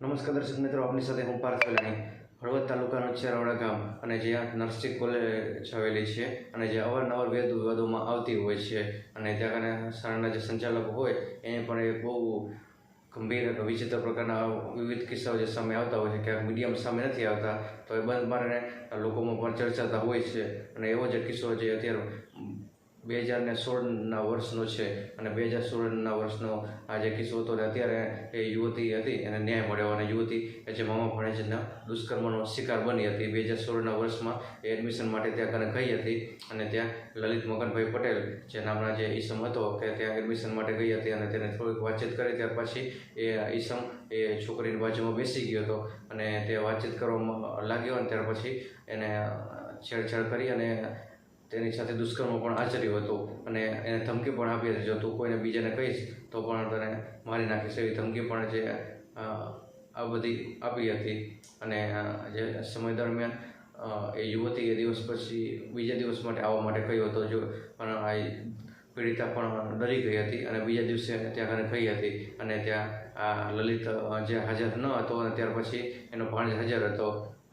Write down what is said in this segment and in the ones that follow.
નમસ્કાર દર્શક મિત્રો, આપની સાથે હું પાર્થ વેલાણી હળવદ તાલુકાનું ચેરાવાડા ગામ અને જ્યાં નર્સિંગ કોલેજ આવેલી છે અને જે અવારનવાર વેદ વિવાદોમાં આવતી હોય છે અને ત્યાં કારણે શાળાના જે સંચાલકો હોય, એને પણ એ બહુ ગંભીર અને વિચિત્ર પ્રકારના વિવિધ કિસ્સાઓ જે સામે આવતા હોય છે ક્યાંક મીડિયમ સામે નથી આવતા, તો એ બંધ મારીને લોકોમાં પણ ચર્ચાતા હોય છે અને એવો જ કિસ્સો જે અત્યારે બે હજાર ને સોળના વર્ષનો છે અને બે હજાર સોળના વર્ષનો આ જે કિસ્સો હતો અત્યારે એ યુવતી હતી, એને ન્યાય મળ્યો અને યુવતી એ જે મામા ભણેજના દુષ્કર્મનો શિકાર બની હતી. બે હજાર સોળના વર્ષમાં એ એડમિશન માટે ત્યાં કને ગઈ હતી અને ત્યાં લલિત મગનભાઈ પટેલ, જે નામના જે ઈસમ હતો, કે ત્યાં એડમિશન માટે ગઈ હતી અને તેને થોડીક વાતચીત કરી. ત્યાર પછી એ ઈસમ એ છોકરીની બાજુમાં બેસી ગયો હતો અને તે વાતચીત કરવામાં લાગ્યો અને ત્યાર પછી એને છેડછાડ કરી અને તેની સાથે દુષ્કર્મ પણ આચર્યું હતું અને એને ધમકી પણ આપી હતી. જો તું કોઈને બીજાને કહીશ, તો પણ તને મારી નાખીશ એવી ધમકી પણ જે આ બધી આપી હતી. અને જે સમય દરમિયાન એ યુવતી એ દિવસ પછી બીજા દિવસ માટે આવવા માટે કહ્યું હતું. જો, પણ આ પીડિતા પણ ડરી ગઈ હતી અને બીજા દિવસે ત્યાં ઘરે ગઈ હતી. અને ત્યાં આ લલિત જે હાજર ન હતો અને ત્યાર પછી એનો ભાણેજ હાજર હતો.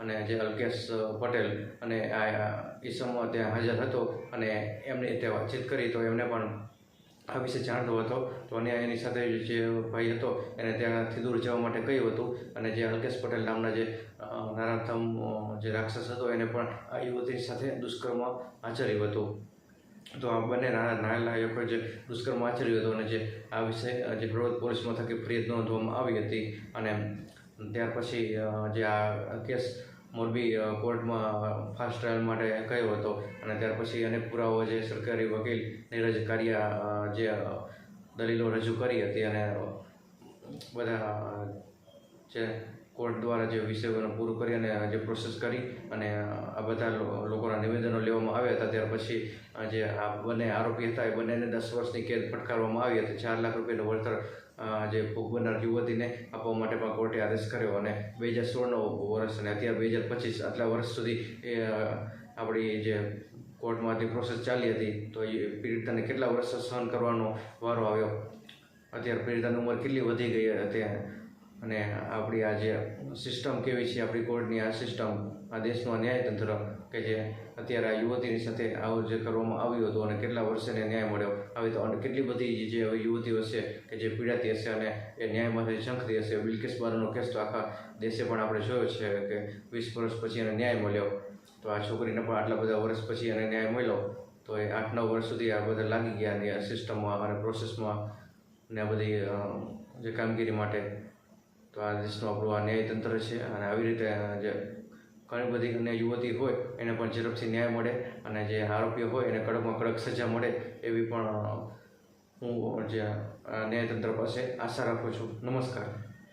અને જે અલ્કેશ પટેલ અને આ ઈસમો ત્યાં હાજર હતો અને એમને ત્યાં વાતચીત કરી તો એમને પણ આ વિશે જાણતો હતો. તો અને એની સાથે જે ભાઈ હતો એને ત્યાંથી દૂર જવા માટે કહ્યું હતું. અને જે અલ્કેશ પટેલ નામના જે નારાથમ જે રાક્ષસ હતો એને પણ આ યુવતી સાથે દુષ્કર્મ આચર્યું હતું. તો આ બંને નાના નાના લોકોએ જે દુષ્કર્મ આચર્યું હતું અને જે આ વિશે જે હળવદ પોલીસ મથકે ફરિયાદ નોંધવામાં આવી હતી. અને ત્યાર પછી જે આ કેસ મોરબી કોર્ટમાં ફાસ્ટ ટ્રાયલ માટે ગયો હતો. અને ત્યાર પછી અનેક પુરાવો જે સરકારી વકીલ નીરજ કારિયા જે દલીલો રજૂ કરી હતી અને બધા જે કોર્ટ દ્વારા જે વિષયોને પૂરું કરી અને જે પ્રોસેસ કરી અને આ બધા લોકોના નિવેદનો લેવામાં આવ્યા હતા. ત્યાર પછી જે આ બંને આરોપી હતા, એ બંનેને દસ વર્ષની કેદ ફટકારવામાં આવી હતી. ચાર લાખ રૂપિયાનું વળતર જે ભોગ બનનાર યુવતીને આપવા માટે પણ કોર્ટે આદેશ કર્યો અને બે હજાર સોળનો વર્ષ અને અત્યારે બે હજાર પચીસ આટલા વર્ષ સુધી એ આપણી જે કોર્ટમાંથી પ્રોસેસ ચાલી હતી, તો એ પીડિતાને કેટલા વર્ષ સહન કરવાનો વારો આવ્યો? અત્યારે પીડિતાની ઉંમર કેટલી વધી ગઈ હતી અને આપણી આ જે સિસ્ટમ કેવી છે, આપણી કોર્ટની આ સિસ્ટમ આ દેશનું ન્યાયતંત્ર કે જે અત્યારે આ યુવતીની સાથે આવું જે કરવામાં આવ્યું હતું અને કેટલા વર્ષે ન્યાય મળ્યો. આવી તો કેટલી બધી જે યુવતીઓ છે કે જે પીડાતી હશે અને એ ન્યાયમાંથી ઝંખતી હશે. બિલકિસ બારોનો કેસ તો આખા દેશે પણ આપણે જોયો છે કે વીસ વર્ષ પછી એને ન્યાય મળ્યો. તો આ છોકરીને પણ આટલા બધા વર્ષ પછી એને ન્યાય મળ્યો. તો એ આઠ નવ વર્ષ સુધી આ બધા લાગી ગયા અને સિસ્ટમમાં અને પ્રોસેસમાં ને આ બધી જે કામગીરી માટે. તો આ દેશનું આપણું આ ન્યાયતંત્ર છે અને આવી રીતે જે ઘણી બધી અન્ય યુવતી હોય એને પણ ઝડપથી ન્યાય મળે અને જે આરોપીઓ હોય એને કડકમાં કડક સજા મળે એવી પણ હું જે ન્યાયતંત્ર પાસે આશા રાખું છું. નમસ્કાર.